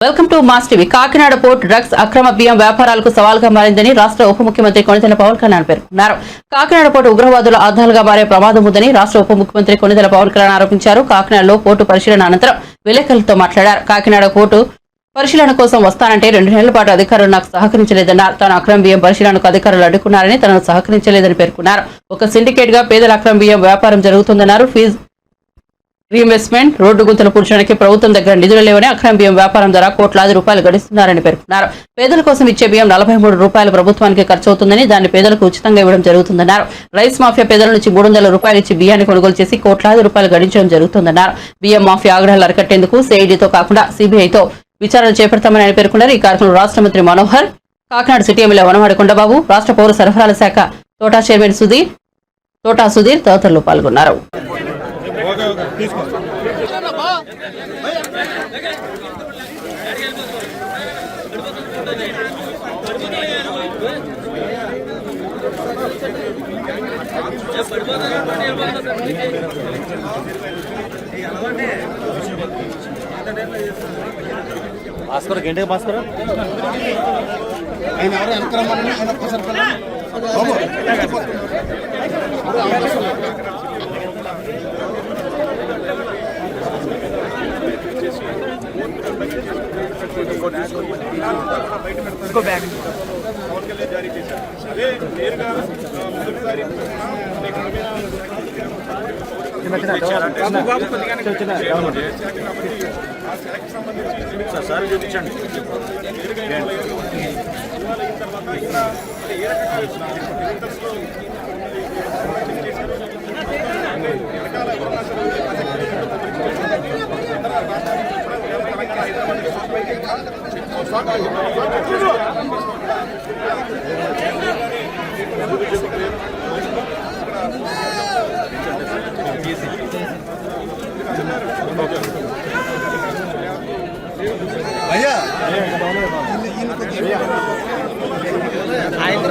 Welcome to Mass TV. Kakinada port drugs అక్రమ బియ్యం వ్యాపారాలకు సవాల్గా మారిందని రాష్ట్ర ఉప ముఖ్యమంత్రి కొనితెల పవన్ కళ్యాణ్ పేర్కొన్నారు. కాకినాడ పోర్టు ఉగ్రవాదుల ఆధాలుగా మారే ప్రమాదం ఉందని రాష్ట్ర ఉప ముఖ్యమంత్రి కొనితెల పవన్ కళ్యాణ్ ఆరోపించారు. కాకినాడలో పోర్టు పరిశీలన అనంతరం విలేకరులతో మాట్లాడారు. కాకినాడ పోర్టు పరిశీలన కోసం వస్తానంటే రెండు నెలల పాటు అధికారులు నాకు సహకరించలేదన్నారు. తాను అక్రమ బియ్యం పరిశీలనకు అధికారులు అడ్డుకున్నారని తనను సహకరించలేదని పేర్కొన్నారు. ఒక సిండికేట్గా పేదల అక్రమ బియ్యం వ్యాపారం జరుగుతుందన్నారు. ఫీజు రీఇన్వెస్ట్మెంట్ రోడ్డు గుంతలు పూడ్చడానికి ప్రభుత్వం దగ్గర నిధులు లేవని అక్రమ బియ్యం వ్యాపారం ద్వారా కోట్లాది రూపాయలు గడిస్తున్నారని పేర్కొన్నారు. పేదల కోసం ఇచ్చే బియ్యం నలభై మూడు రూపాయలు ప్రభుత్వానికి ఖర్చు అవుతుందని దాన్ని పేదలకు ఉచితంగా ఇవ్వడం జరుగుతుందన్నారు. రైస్ మాఫియా పేదల నుంచి మూడు వందల రూపాయలు ఇచ్చి బియ్యాన్ని కొనుగోలు చేసి కోట్లాది రూపాయలు గడించడం జరుగుతుందన్నారు. బియ్యం మాఫియా ఆగ్రహాలు అరికట్టేందుకు సిఐడితో కాకుండా సిబిఐతో విచారణ చేపడతామని ఆయన పేర్కొన్నారు. ఈ కార్యక్రమంలో రాష్ట్ర మంత్రి మనోహర్ కాకినాడ సిటీ ఎమ్మెల్యే వనవాడి కొండబాబు రాష్ట్ర పౌర సరఫరాల శాఖ తోటా చైర్మన్ సుధీర్ తోటా సుధీర్ తదితరులు పాల్గొన్నారు. భాస్కర్ గంటకి భాస్కర్? ఆయన ఎవరు? వెనక రమ్మని ఆయన ఒక్కసారి పిలవండి. బాబు. సార్ సార్ చూపించండి అయ్యా. ఈయన-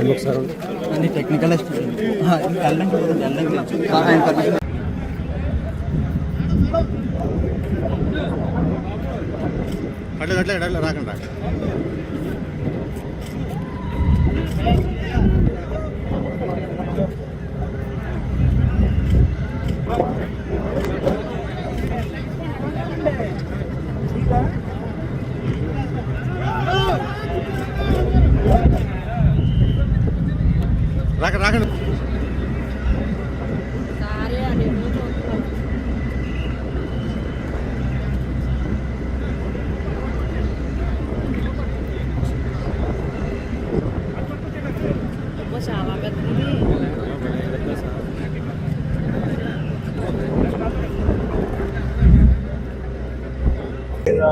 వెళ్ళండి ఆయన పర్మిషన్ అట్లా అట్లా అట్లా రాకండి రాకండి.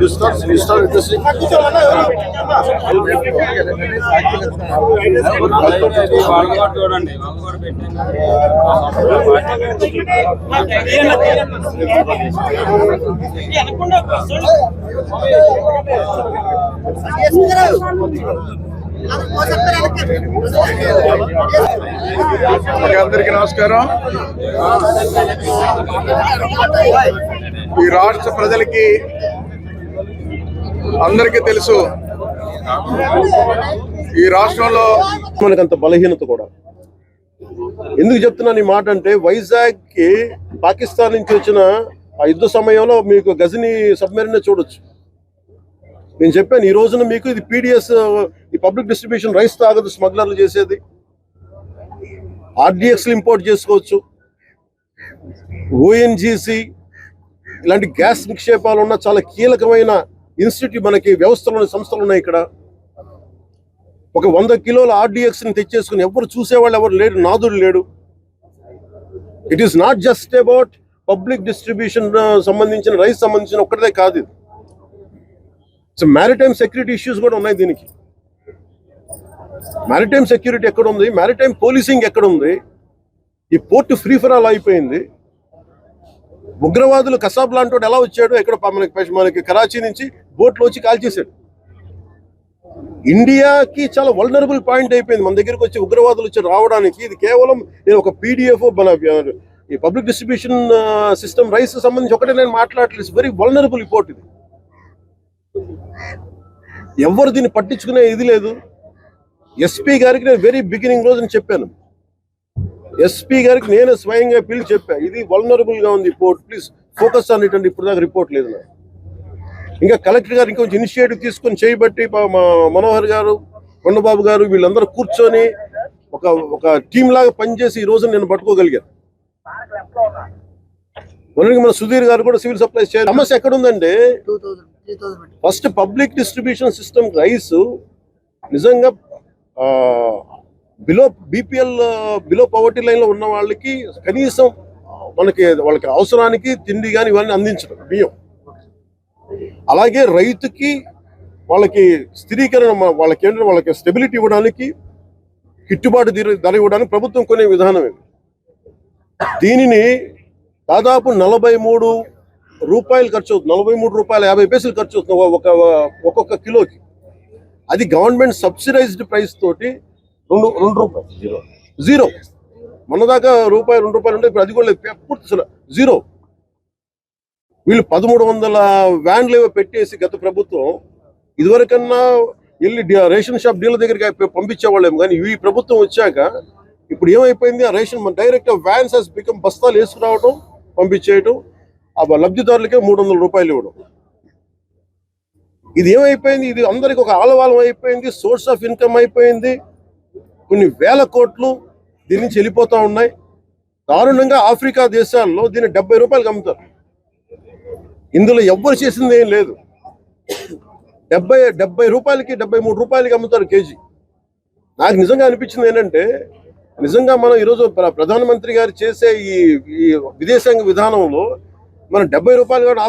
You start, you start with this. Okay, అందరికీ నమస్కారం. ఈ రాష్ట్ర ప్రజలకి అందరికీ తెలుసు ఈ రాష్ట్రంలో మనకంత బలహీనత కూడా. ఎందుకు చెప్తున్నాను ఈ మాట అంటే వైజాగ్కి పాకిస్తాన్ నుంచి వచ్చిన ఆ యుద్ధ సమయంలో మీకు గజని సబ్మెరీన్ చూడొచ్చు. నేను చెప్పాను ఈ రోజున మీకు ఇది పీడిఎస్ ఈ పబ్లిక్ డిస్ట్రిబ్యూషన్ రైస్ తాగదు స్మగ్లర్లు చేసేది. ఆర్డిఎక్స్లు ఇంపోర్ట్ చేసుకోవచ్చు. ఓఎన్జీసీ ఇలాంటి గ్యాస్ నిక్షేపాలు ఉన్న చాలా కీలకమైన ఇన్స్టిట్యూట్ మనకి వ్యవస్థలు సంస్థలు ఉన్నాయి ఇక్కడ. ఒక వంద కిలోల ఆర్డిఎక్స్ని తెచ్చేసుకుని ఎవరు చూసేవాళ్ళు ఎవరు లేడు నాదుడు లేడు. It is not just about public distribution సంబంధించిన రైస్ సంబంధించిన ఒక్కటే కాదు ఇది. సో మ్యారిటైమ్ సెక్యూరిటీ ఇష్యూస్ కూడా ఉన్నాయి దీనికి. మ్యారిటైమ్ సెక్యూరిటీ ఎక్కడ ఉంది? మ్యారిటైమ్ పోలీసింగ్ ఎక్కడ ఉంది? ఈ పోర్ట్ ఫ్రీ ఫర్ ఆల్ అయిపోయింది. ఉగ్రవాదులు కసాబ్ లాంటి ఎలా వచ్చాడు? ఎక్కడ మనకి మనకి కరాచీ నుంచి బోట్లో వచ్చి కాల్చేశాడు ఇండియాకి చాలా వల్నరబుల్ పాయింట్ అయిపోయింది. మన దగ్గరికి వచ్చి ఉగ్రవాదులు వచ్చి రావడానికి ఇది కేవలం నేను ఒక పీడిఎఫ్ మన ఈ పబ్లిక్ డిస్ట్రిబ్యూషన్ సిస్టమ్ రైస్ సంబంధించి ఒకటే నేను మాట్లాడలేదు వెరీ వల్నరబుల్ రిపోర్ట్ ఇది. ఎవరు దీన్ని పట్టించుకునే ఇది లేదు. ఎస్పీ గారికి నేను వెరీ బిగినింగ్ రోజు చెప్పాను. ఎస్పీ గారికి నేను స్వయంగా పిలిచి చెప్పా ఇది వల్నరబుల్గా ఉంది report please focus on it ఇప్పుడు దాకా రిపోర్ట్ లేదు నాకు. ఇంకా కలెక్టర్ గారు ఇంకొంచెం ఇనిషియేటివ్ తీసుకొని చేయబట్టి మా మనోహర్ గారు కొండబాబు గారు వీళ్ళందరూ కూర్చొని ఒక ఒక టీం లాగా పనిచేసి ఈ రోజు నేను పట్టుకోగలిగాను. మొన్నటికి మన సుధీర్ గారు కూడా సివిల్ సప్లైస్ చేయాలి సమస్య ఎక్కడ ఉందంటే first public distribution system rice నిజంగా బిలో బీపీఎల్ బిలో పవర్టీ లైన్లో ఉన్న వాళ్ళకి కనీసం మనకి వాళ్ళకి అవసరానికి తిండి కానీ ఇవన్నీ అందించడం బియ్యం. అలాగే రైతుకి వాళ్ళకి స్థిరీకరణ వాళ్ళకి ఏంటంటే వాళ్ళకి స్టెబిలిటీ ఇవ్వడానికి గిట్టుబాటు ధర- ఇవ్వడానికి ప్రభుత్వం కొనే విధానం దీనిని దాదాపు నలభై మూడు రూపాయలు ఖర్చు అవుతుంది. నలభై మూడు రూపాయలు యాభై పైసలు ఖర్చు అవుతుంది ఒక ఒక్కొక్క కిలోకి. అది గవర్నమెంట్ సబ్సిడైజ్డ్ ప్రైస్ తోటి రెండు రెండు రూపాయలు జీరో. జీరో. మన దాకా రూపాయి రెండు రూపాయలు ఉంటే ఇప్పుడు అది కూడా లేదు. పూర్తి జీరో. వీళ్ళు పదమూడు వందల వ్యాన్లు ఏవో పెట్టేసి గత ప్రభుత్వం ఇదివరకన్నా వెళ్ళి రేషన్ షాప్ డీలర్ దగ్గరికి పంపించేవాళ్ళేమో కానీ ఈ ప్రభుత్వం వచ్చాక ఇప్పుడు ఏమైపోయింది? ఆ రేషన్ మన డైరెక్ట్ వ్యాన్స్ హెస్ బికమ్ బస్తాలు వేసుకురావడం పంపించేయటం ఆ లబ్ధిదారులకే మూడు వందల రూపాయలు ఇవ్వడం. ఇది ఏమైపోయింది? ఇది అందరికి ఒక ఆలవాలం అయిపోయింది సోర్స్ ఆఫ్ ఇన్కమ్ అయిపోయింది. కొన్ని వేల కోట్లు దీని నుంచి వెళ్ళిపోతూ ఉన్నాయి. దారుణంగా ఆఫ్రికా దేశాల్లో దీన్ని డెబ్బై రూపాయలకు అమ్ముతారు. ఇందులో ఎవ్వరు చేసింది ఏం లేదు. డెబ్బై డెబ్బై రూపాయలకి డెబ్బై మూడు రూపాయలకి అమ్ముతారు కేజీ. నాకు నిజంగా అనిపించింది ఏంటంటే నిజంగా మనం ఈరోజు ప్ర- ప్రధానమంత్రి గారు చేసే ఈ ఈ విదేశాంగ విధానంలో మనం డెబ్బై రూపాయలు కూడా